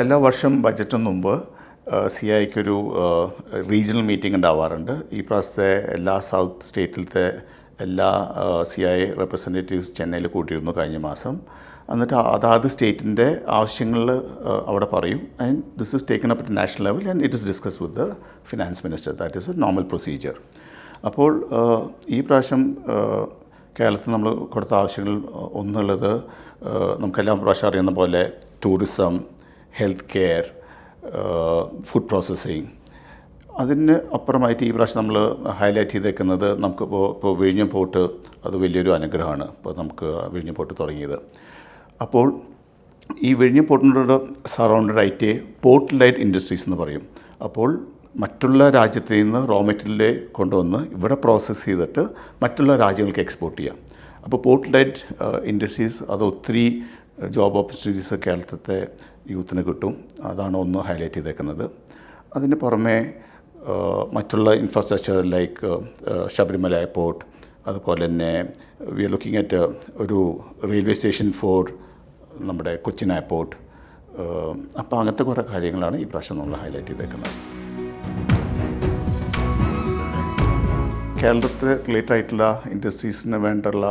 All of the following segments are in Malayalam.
എല്ലാ വർഷം ബജറ്റിന് മുമ്പ് സി ഐക്കൊരു റീജിയണൽ മീറ്റിംഗ് ഉണ്ടാവാറുണ്ട്. ഈ പ്രാവശ്യത്തെ എല്ലാ സൗത്ത് സ്റ്റേറ്റിലത്തെ എല്ലാ സി ഐ റെപ്രസെന്റേറ്റീവ്സ് ചെന്നൈയിൽ കൂട്ടിയിരുന്നു കഴിഞ്ഞ മാസം. എന്നിട്ട് അതാത് സ്റ്റേറ്റിന്റെ ആവശ്യങ്ങൾ അവിടെ പറയും. And this is taken up at national level and it is discuss with the finance minister that is a normal procedure അപ്പോൾ ഈ പ്രാവശ്യം കേരളത്തിൽ നമ്മൾ കൊടുത്ത ആവശ്യങ്ങൾ ഒന്നുള്ളത് നമുക്കെല്ലാം പ്രാവശ്യം അറിയുന്ന പോലെ tourism health care food processing. അതിന് അപ്പുറമായിട്ട് ഈ പ്രാവശ്യം നമ്മൾ ഹൈലൈറ്റ് ചെയ്തേക്കുന്നത് നമുക്കിപ്പോൾ ഇപ്പോൾ വിഴിഞ്ഞം പോട്ട് അത് വലിയൊരു അനുഗ്രഹമാണ്. ഇപ്പോൾ നമുക്ക് വിഴിഞ്ഞം പോട്ട് തുടങ്ങിയത്. അപ്പോൾ ഈ വിഴിഞ്ഞം പോട്ടിനോട് സറൗണ്ടഡ് ആയിട്ട് പോർട്ട് ലൈറ്റ് ഇൻഡസ്ട്രീസ് എന്ന് പറയും. അപ്പോൾ മറ്റുള്ള രാജ്യത്തിൽ നിന്ന് റോ മെറ്റീരിയൽ കൊണ്ടുവന്ന് ഇവിടെ പ്രോസസ്സ് ചെയ്തിട്ട് മറ്റുള്ള രാജ്യങ്ങൾക്ക് എക്സ്പോർട്ട് ചെയ്യാം. അപ്പോൾ പോർട്ട് ലൈറ്റ് ഇൻഡസ്ട്രീസ് അത് ഒത്തിരി ജോബ് ഓപ്പർച്യൂണിറ്റീസ് കേരളത്തിലെ യൂത്തിന് കിട്ടും. അതാണ് ഒന്ന് ഹൈലൈറ്റ് ചെയ്തേക്കുന്നത്. അതിന് പുറമേ മറ്റുള്ള ഇൻഫ്രാസ്ട്രക്ചർ ലൈക്ക് ശബരിമല എയർപോർട്ട് അതുപോലെ തന്നെ വി ആർ ലുക്കിംഗ് അറ്റ് ഒരു റെയിൽവേ സ്റ്റേഷൻ ഫോർ നമ്മുടെ കൊച്ചിൻ എയർപോർട്ട് അപ്പോൾ അങ്ങനത്തെ കുറേ കാര്യങ്ങളാണ് ഈ പ്രാവശ്യം നമ്മൾ ഹൈലൈറ്റ് ചെയ്തേക്കുന്നത്. കേരളത്തിൽ റിലേറ്റഡ് ആയിട്ടുള്ള ഇൻഡസ്ട്രീസിന് വേണ്ടുള്ള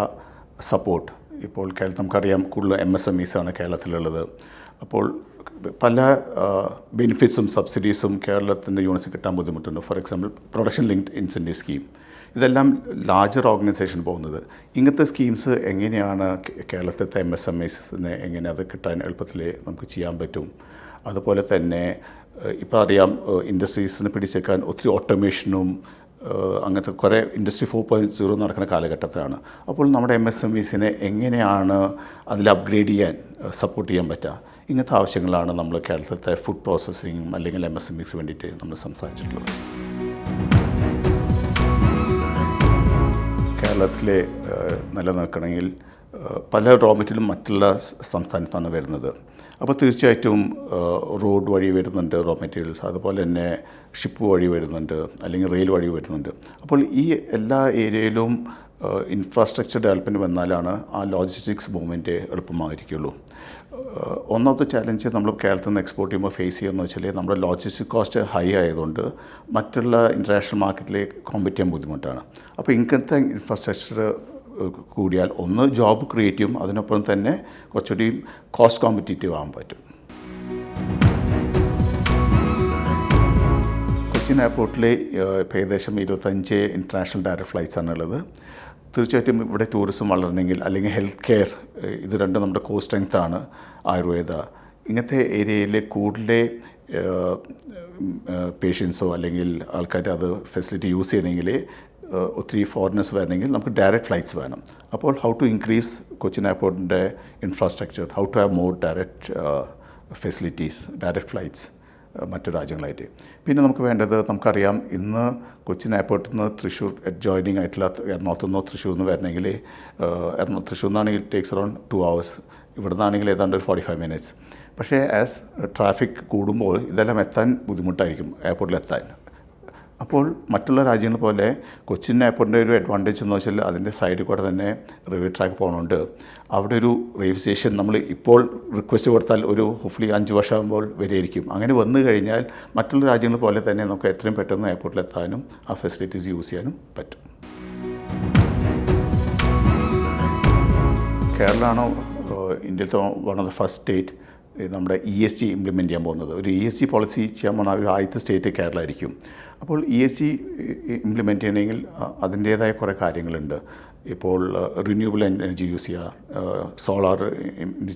സപ്പോർട്ട് ഇപ്പോൾ കേരളത്തിൽ നമുക്കറിയാം കൂടുതൽ എം എസ് എം ഇസാണ് കേരളത്തിലുള്ളത്. അപ്പോൾ പല ബെനിഫിറ്റ്സും സബ്സിഡീസും കേരളത്തിന്റെ യൂണിറ്റ്സ് കിട്ടാൻ ബുദ്ധിമുട്ടുണ്ട്. For example production linked incentive scheme ഇതെല്ലാം ലാർജർ ഓർഗനൈസേഷൻ പോകുന്നത്. ഇങ്ങനത്തെ സ്കീംസ് എങ്ങനെയാണ് കേരളത്തിലത്തെ എം എസ് എം ഐസിനെ എങ്ങനെ അത് കിട്ടാൻ എളുപ്പത്തിൽ നമുക്ക് ചെയ്യാൻ പറ്റും? അതുപോലെ തന്നെ ഇപ്പോൾ അറിയാം ഇൻഡസ്ട്രീസിനെ പിടിച്ചേക്കാൻ ഒത്തിരി ഓട്ടോമേഷനും അങ്ങനത്തെ കുറേ ഇൻഡസ്ട്രി ഫോർ പോയിന്റ് സീറോ നടക്കുന്ന കാലഘട്ടത്തിലാണ്. അപ്പോൾ നമ്മുടെ എം എസ് എം ഇസിനെ എങ്ങനെയാണ് അതിൽ അപ്ഗ്രേഡ് ചെയ്യാൻ സപ്പോർട്ട് ചെയ്യാൻ പറ്റുക? ഇങ്ങനത്തെ ആവശ്യങ്ങളാണ് നമ്മൾ കേരളത്തിലത്തെ ഫുഡ് പ്രോസസ്സിങ് അല്ലെങ്കിൽ എം എസ് എം ഇസ് വേണ്ടിയിട്ട് നമ്മൾ സംസാരിച്ചിട്ടുള്ളത്. കേരളത്തിലെ നിലനിൽക്കണമെങ്കിൽ പല റോ മെറ്റീരിയലും മറ്റുള്ള സംസ്ഥാനത്താണ് വരുന്നത്. അപ്പോൾ തീർച്ചയായിട്ടും റോഡ് വഴി വരുന്നുണ്ട് റോ മെറ്റീരിയൽസ് അതുപോലെ തന്നെ ഷിപ്പ് വഴി വരുന്നുണ്ട് അല്ലെങ്കിൽ റെയിൽ വഴി വരുന്നുണ്ട്. അപ്പോൾ ഈ എല്ലാ ഏരിയയിലും ഇൻഫ്രാസ്ട്രക്ചർ ഡെവലപ്മെന്റ് വന്നാലാണ് ആ ലോജിസ്റ്റിക്സ് മൂവ്മെന്റ് എളുപ്പമായിരിക്കുള്ളൂ. ഒന്നാമത്തെ ചാലഞ്ച് നമ്മൾ കേരളത്തിൽ നിന്ന് എക്സ്പോർട്ട് ചെയ്യുമ്പോൾ ഫേസ് ചെയ്യുമെന്ന് വെച്ചാൽ നമ്മുടെ ലോജിസ്റ്റിക് കോസ്റ്റ് ഹൈ ആയതുകൊണ്ട് മറ്റുള്ള ഇന്റർനാഷണൽ മാർക്കറ്റിലേക്ക് കോമ്പറ്റ് ചെയ്യാൻ ബുദ്ധിമുട്ടാണ്. അപ്പോൾ ഇങ്ങനത്തെ ഇൻഫ്രാസ്ട്രക്ചർ കൂടിയാൽ ഒന്ന് ജോബ് ക്രിയേറ്റ് ചെയ്യും അതിനൊപ്പം തന്നെ കുറച്ചുകൂടി കോസ്റ്റ് കോമ്പറ്റീറ്റീവ് ആകാൻ പറ്റും. കൊച്ചിൻ എയർപോർട്ടിൽ ഏകദേശം ഇരുപത്തഞ്ച് ഇന്റർനാഷണൽ ഡയറക്റ്റ് ഫ്ലൈറ്റ്സ് ആണുള്ളത്. തീർച്ചയായിട്ടും ഇവിടെ ടൂറിസം വളരണമെങ്കിൽ അല്ലെങ്കിൽ ഹെൽത്ത് കെയർ ഇത് രണ്ടും നമ്മുടെ കോ സ്ട്രെങ്ത് ആണ്. ആയുർവേദ. ഇങ്ങനത്തെ ഏരിയയിൽ കൂടുതൽ പേഷ്യൻസോ അല്ലെങ്കിൽ ആൾക്കാർ അത് ഫെസിലിറ്റി യൂസ് ചെയ്യണമെങ്കിൽ ഒത്തിരി ഫോറിനേഴ്സ് വരണമെങ്കിൽ നമുക്ക് ഡയറക്റ്റ് ഫ്ലൈറ്റ്സ് വേണം. അപ്പോൾ how to increase Cochin എയർപോർട്ടിന്റെ infrastructure how to have more direct facilities direct flights മറ്റു രാജ്യങ്ങളായിട്ട്. പിന്നെ നമുക്ക് വേണ്ടത് നമുക്കറിയാം ഇന്ന് കൊച്ചിൻ എയർപോർട്ടിൽ നിന്ന് തൃശ്ശൂർ ജോയിനിങ് ആയിട്ടുള്ള എറണാകുളത്തു നിന്നോ തൃശ്ശൂർ നിന്ന് വരണമെങ്കിൽ എറണാകുളം തൃശ്ശൂർ നിന്നാണെങ്കിൽ ടേക്സ് അറൗണ്ട് ടു അവേഴ്സ് ഇവിടെ നിന്നാണെങ്കിൽ ഏതാണ്ട് ഒരു ഫോർട്ടി ഫൈവ് മിനിറ്റ്സ് പക്ഷേ ആസ് ട്രാഫിക് കൂടുമ്പോൾ ഇതെല്ലാം എത്താൻ ബുദ്ധിമുട്ടായിരിക്കും എയർപോർട്ടിൽ എത്താൻ. അപ്പോൾ മറ്റുള്ള രാജ്യങ്ങൾ പോലെ കൊച്ചിൻ എയർപോർട്ടിന്റെ ഒരു അഡ്വാന്റേജ് എന്ന് വെച്ചാൽ അതിന്റെ സൈഡിൽ കൂടെ തന്നെ റിവ്യൂ ട്രാക്ക് പോകുന്നുണ്ട് അവിടെ ഒരു റെയിൽവേ സ്റ്റേഷൻ നമ്മൾ ഇപ്പോൾ റിക്വസ്റ്റ് കൊടുത്താൽ ഒരു ഹോപ്പ്ലി അഞ്ച് വർഷമാകുമ്പോൾ വരെയായിരിക്കും അങ്ങനെ വന്നു കഴിഞ്ഞാൽ മറ്റുള്ള രാജ്യങ്ങൾ പോലെ തന്നെ നമുക്ക് എത്രയും പെട്ടെന്ന് എയർപോർട്ടിൽ എത്താനും ആ ഫെസിലിറ്റീസ് യൂസ് ചെയ്യാനും പറ്റും. കേരളമാണോ ഇന്ത്യയിലത്തെ one of the first state നമ്മുടെ ഇ എസ് ജി ഇംപ്ലിമെന്റ് ചെയ്യാൻ പോകുന്നത്. ഒരു ഇ എസ് ജി പോളിസി ചെയ്യാൻ ഒരു ആദ്യത്തെ സ്റ്റേറ്റ് കേരള ആയിരിക്കും അപ്പോൾ ഇ എസ് ജി ഇംപ്ലിമെന്റ് ചെയ്യണമെങ്കിൽ അതിന്റേതായ കുറേ കാര്യങ്ങളുണ്ട്. ഇപ്പോൾ റിന്യൂവബിൾ എനർജി യൂസ് ചെയ്യുക സോളാർ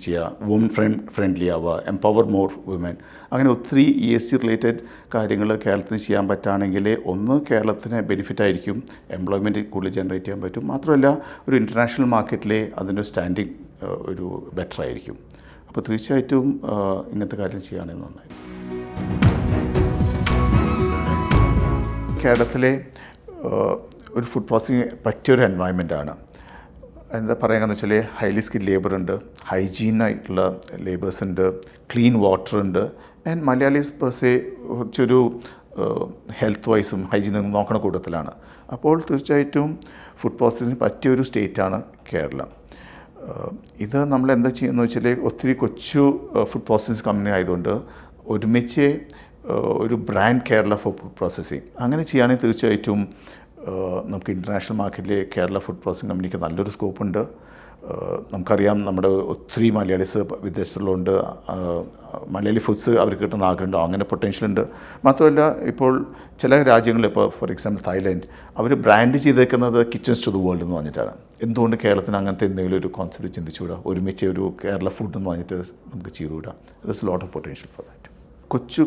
ചെയ്യുക വുമൻ ഫ്രണ്ട് ഫ്രണ്ട്ലി ആവുക എംപവർ മോർ വുമൻ അങ്ങനെ ഒത്തിരി ഇ എസ് സി റിലേറ്റഡ് കാര്യങ്ങൾ കേരളത്തിന് ചെയ്യാൻ പറ്റുകയാണെങ്കിൽ ഒന്ന് കേരളത്തിന് ബെനിഫിറ്റ് ആയിരിക്കും. എംപ്ലോയ്മെന്റ് കൂടുതൽ ജനറേറ്റ് ചെയ്യാൻ പറ്റും. മാത്രമല്ല ഒരു ഇന്റർനാഷണൽ മാർക്കറ്റിലെ അതിന്റെ സ്റ്റാൻഡിങ് ഒരു ബെറ്റർ ആയിരിക്കും. അപ്പോൾ തീർച്ചയായിട്ടും ഇങ്ങനത്തെ കാര്യം ചെയ്യുകയാണെങ്കിൽ നന്നായി. കേരളത്തിലെ ഒരു ഫുഡ് പ്രോസസ്സിങ് പറ്റിയൊരു എൻവയൺമെന്റാണ് എന്താ പറയുകയെന്ന് വെച്ചാൽ ഹൈലി സ്കിൽ ലേബർ ഉണ്ട് ഹൈജീൻ ആയിട്ടുള്ള ലേബേഴ്സ് ഉണ്ട് ക്ലീൻ വാട്ടർ ഉണ്ട് ആൻഡ് മലയാളീസ് പേഴ്സേ കുറച്ചൊരു ഹെൽത്ത് വൈസും ഹൈജീനും നോക്കണ കൂട്ടത്തിലാണ്. അപ്പോൾ തീർച്ചയായിട്ടും ഫുഡ് പ്രോസസ്സിന് പറ്റിയൊരു സ്റ്റേറ്റാണ് കേരളം. ഇത് നമ്മൾ എന്താ ചെയ്യുന്നത് വെച്ചാൽ ഒത്തിരി കൊച്ചു ഫുഡ് പ്രോസസ്സിംഗ് കമ്പനി ആയതുകൊണ്ട് ഒരുമിച്ച് ഒരു ബ്രാൻഡ് കേരള ഫുഡ് പ്രോസസ്സിംഗ് അങ്ങനെ ചെയ്യുകയാണെങ്കിൽ തീർച്ചയായിട്ടും നമുക്ക് ഇന്റർനാഷണൽ മാർക്കറ്റിൽ കേരള ഫുഡ് പ്രോസസ്സിംഗ് കമ്പനിക്ക് നല്ലൊരു സ്കോപ്പുണ്ട് നമുക്കറിയാം നമ്മുടെ ഒത്തിരി മലയാളീസ് വിദേശത്തുള്ളതുകൊണ്ട് മലയാളി ഫുഡ്സ് അവർക്ക് കിട്ടുന്ന ആഗ്രഹമുണ്ട് അങ്ങനെ പൊട്ടൻഷ്യൽ ഉണ്ട്. മാത്രമല്ല ഇപ്പോൾ ചില രാജ്യങ്ങളിൽ ഇപ്പോൾ ഫോർ എക്സാമ്പിൾ തായ്ലൻഡ് അവർ ബ്രാൻഡ് ചെയ്തേക്കുന്നത് കിച്ചൺസ് ടു ദ വേൾഡ് എന്ന് പറഞ്ഞിട്ടാണ്. എന്തുകൊണ്ട് കേരളത്തിന് അങ്ങനത്തെ എന്തെങ്കിലും ഒരു കോൺസെപ്റ്റ് ചിന്തിച്ചുകൂടാ? ഒരുമിച്ച് ഒരു കേരള ഫുഡ് എന്ന് പറഞ്ഞിട്ട് നമുക്ക് ചെയ്തുകൂടാ? Thus lot of potential for that കൊച്ചു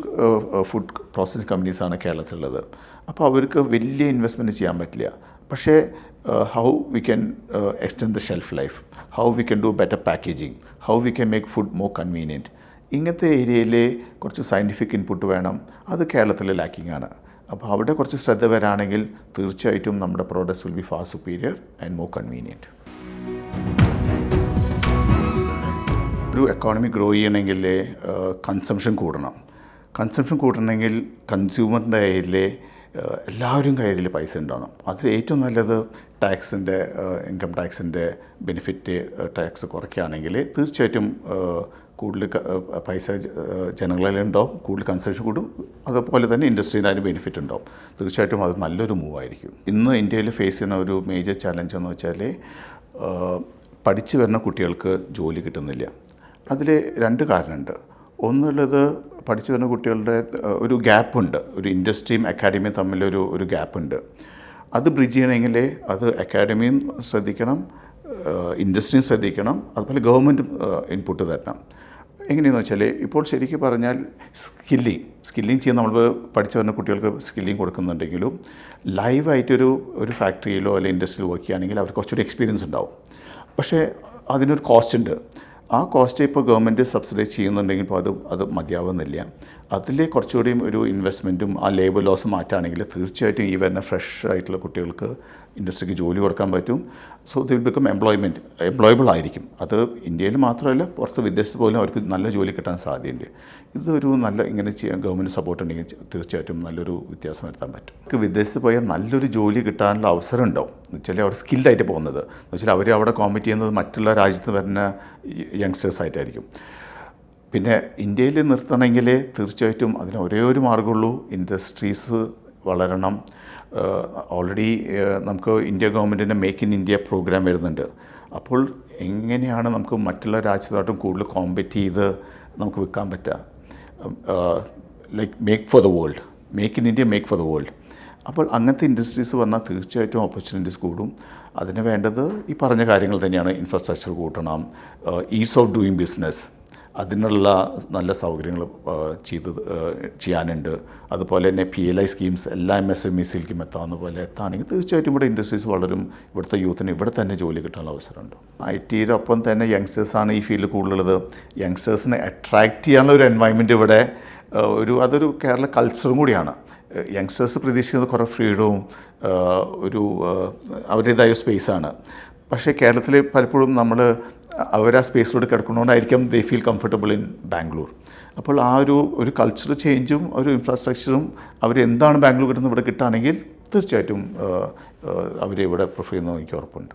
ഫുഡ് പ്രോസസ്സിംഗ് കമ്പനീസാണ് കേരളത്തിലുള്ളത്. അപ്പോൾ അവർക്ക് വലിയ ഇൻവെസ്റ്റ്മെന്റ് ചെയ്യാൻ പറ്റില്ല. പക്ഷേ how we can extend the shelf life how we can do better packaging how we can make food more convenient ഇങ്ങനത്തെ ഏരിയയിലെ കുറച്ച് സയന്റിഫിക് ഇൻപുട്ട് വേണം. അത് കേരളത്തിൽ ലാക്കിംഗ് ആണ്. അപ്പോൾ അവിടെ കുറച്ച് ശ്രദ്ധ വരാണെങ്കിൽ തീർച്ചയായിട്ടും നമ്മുടെ products will be far superior and more convenient ഒരു എക്കോണമി ഗ്രോ ചെയ്യണമെങ്കിൽ കൺസംഷൻ കൂടണം. കൺസംഷൻ കൂട്ടണമെങ്കിൽ കൺസ്യൂമറിന്റെ കയ്യിൽ എല്ലാവരും കയ്യിൽ പൈസ ഉണ്ടാവണം. അതിൽ ഏറ്റവും നല്ലത് ടാക്സിന്റെ ഇൻകം ടാക്സിന്റെ ബെനിഫിറ്റ് ടാക്സ് കുറയ്ക്കുകയാണെങ്കിൽ തീർച്ചയായിട്ടും കൂടുതൽ പൈസ ജനങ്ങളിലുണ്ടാവും കൂടുതൽ കൺസംഷൻ കൂടും. അതുപോലെ തന്നെ ഇൻഡസ്ട്രീന് അതിന് ബെനിഫിറ്റ് ഉണ്ടാവും. തീർച്ചയായിട്ടും അത് നല്ലൊരു മൂവായിരിക്കും. ഇന്ന് ഇന്ത്യയിൽ ഫേസ് ചെയ്യുന്ന ഒരു മേജർ ചാലഞ്ച് എന്ന് വെച്ചാൽ പഠിച്ചു വരുന്ന കുട്ടികൾക്ക് ജോലി കിട്ടുന്നില്ല. അതിൽ രണ്ട് കാരണമുണ്ട്. ഒന്നുള്ളത് പഠിച്ചു വരുന്ന കുട്ടികളുടെ ഒരു ഗ്യാപ്പുണ്ട്. ഒരു ഇൻഡസ്ട്രിയും അക്കാഡമിയും തമ്മിലൊരു ഒരു ഗ്യാപ്പുണ്ട്. അത് ബ്രിഡ്ജ് ചെയ്യണമെങ്കിൽ അത് അക്കാഡമിയും ശ്രദ്ധിക്കണം ഇൻഡസ്ട്രിയും ശ്രദ്ധിക്കണം അതുപോലെ ഗവൺമെന്റ് ഇൻപുട്ട് തരണം. എങ്ങനെയെന്ന് വെച്ചാൽ ഇപ്പോൾ ശരിക്കും പറഞ്ഞാൽ സ്കില്ലിങ് സ്കില്ലിങ് ചെയ്യാൻ നമ്മൾ പഠിച്ചു വരുന്ന കുട്ടികൾക്ക് സ്കില്ലിങ് കൊടുക്കുന്നുണ്ടെങ്കിലും ലൈവായിട്ടൊരു ഒരു ഫാക്ടറിയിലോ അല്ലെങ്കിൽ ഇൻഡസ്ട്രിയിലോ വർക്ക് ചെയ്യുകയാണെങ്കിൽ അവർക്ക് കുറച്ചുകൂടി എക്സ്പീരിയൻസ് ഉണ്ടാവും. പക്ഷേ അതിനൊരു കോസ്റ്റ് ഉണ്ട്. ആ കോസ്റ്റ് ഇപ്പോൾ ഗവൺമെന്റ് സബ്സിഡൈസ് ചെയ്യുന്നുണ്ടെങ്കിൽ ഇപ്പോൾ അത് അത് മതിയാവുന്നില്ല. അതിൽ കുറച്ചുകൂടിയും ഒരു ഇൻവെസ്റ്റ്മെന്റും ആ ലേബർ ലോസ് മാറ്റുകയാണെങ്കിൽ തീർച്ചയായിട്ടും ഈ വരുന്ന ഫ്രഷ് ആയിട്ടുള്ള കുട്ടികൾക്ക് ഇൻഡസ്ട്രിക്ക് ജോലി കൊടുക്കാൻ പറ്റും. So they'll become employment employable ആയിരിക്കും. അത് ഇന്ത്യയിൽ മാത്രമല്ല പുറത്ത് വിദേശത്ത് പോലും അവർക്ക് നല്ല ജോലി കിട്ടാൻ സാധ്യതയുണ്ട്. ഇതൊരു നല്ല ഇങ്ങനെ ചെയ്യാൻ ഗവൺമെന്റ് സപ്പോർട്ട് ഉണ്ടെങ്കിൽ തീർച്ചയായിട്ടും നല്ലൊരു വ്യത്യാസം വരുത്താൻ പറ്റും. അവർക്ക് വിദേശത്ത് പോയാൽ നല്ലൊരു ജോലി കിട്ടാനുള്ള അവസരം ഉണ്ടാവും എന്ന് വെച്ചാൽ അവർ സ്കിൽഡായിട്ട് പോകുന്നത്. എന്ന് വെച്ചാൽ അവർ അവിടെ കോമ്പറ്റ് ചെയ്യുന്നത് മറ്റുള്ള രാജ്യത്ത് വരുന്ന യങ്സ്റ്റേഴ്സ് ആയിട്ടായിരിക്കും. പിന്നെ ഇന്ത്യയിൽ നിർത്തണമെങ്കിൽ തീർച്ചയായിട്ടും അതിന് ഒരേ ഒരു മാർഗമുള്ളൂ ഇൻഡസ്ട്രീസ് വളരണം. ഓൾറെഡി നമുക്ക് ഇന്ത്യ ഗവൺമെന്റിന്റെ മേക്ക് ഇൻ ഇന്ത്യ പ്രോഗ്രാം വരുന്നുണ്ട്. അപ്പോൾ എങ്ങനെയാണ് നമുക്ക് മറ്റുള്ള രാജ്യത്തായിട്ടും കൂടുതൽ കോമ്പറ്റ് ചെയ്ത് നമുക്ക് വിൽക്കാൻ പറ്റുക? Like make for the world make in India make for the world അപ്പോൾ അങ്ങനത്തെ ഇൻഡസ്ട്രീസ് വന്നാൽ തീർച്ചയായിട്ടും ഓപ്പർച്യൂണിറ്റീസ് കൂടും. അതിന് വേണ്ടത് ഈ പറഞ്ഞ കാര്യങ്ങൾ തന്നെയാണ്. ഇൻഫ്രാസ്ട്രക്ചർ കൂട്ടണം. ഈസ് ഓഫ് ഡൂയിങ് ബിസിനസ് അതിനുള്ള നല്ല സൗകര്യങ്ങൾ ചെയ്ത് ചെയ്യാനുണ്ട്. അതുപോലെ തന്നെ പി എൽ ഐ സ്കീംസ് എല്ലാ എം എസ് എം ഇ സിയിലേക്കും എത്താവുന്ന പോലെ എത്താണെങ്കിൽ തീർച്ചയായിട്ടും ഇവിടെ ഇൻഡസ്ട്രീസ് വളരും. ഇവിടുത്തെ യൂത്തിന് ഇവിടെ തന്നെ ജോലി കിട്ടാനുള്ള അവസരമുണ്ട്. ഐ ടിയുടെ ഒപ്പം തന്നെ യങ്സ്റ്റേഴ്സാണ് ഈ ഫീൽഡിൽ കൂടുതലുള്ളത്. യങ്സ്റ്റേഴ്സിനെ അട്രാക്റ്റ് ചെയ്യാനുള്ള ഒരു എൻവയൺമെന്റ് ഇവിടെ ഒരു അതൊരു കേരള കൾച്ചറും കൂടിയാണ്. യങ്സ്റ്റേഴ്സ് പ്രതീക്ഷിക്കുന്നത് കുറേ ഫ്രീഡവും ഒരു അവരുടേതായ സ്പേസാണ് പക്ഷേ കേരളത്തിൽ പലപ്പോഴും നമ്മൾ അവർ ആ സ്പേസിലൂടെ കിടക്കുന്നതുകൊണ്ടായിരിക്കും they feel comfortable in Bangalore അപ്പോൾ ആ ഒരു ഒരു കൾച്ചർ ചേഞ്ചും ഒരു ഇൻഫ്രാസ്ട്രക്ചറും അവർ എന്താണ് ബാംഗ്ലൂരിൽ നിന്ന് ഇവിടെ കിട്ടുകയാണെങ്കിൽ തീർച്ചയായിട്ടും അവരെ ഇവിടെ പ്രിഫർ ചെയ്യുന്നത് എനിക്ക് ഉറപ്പുണ്ട്.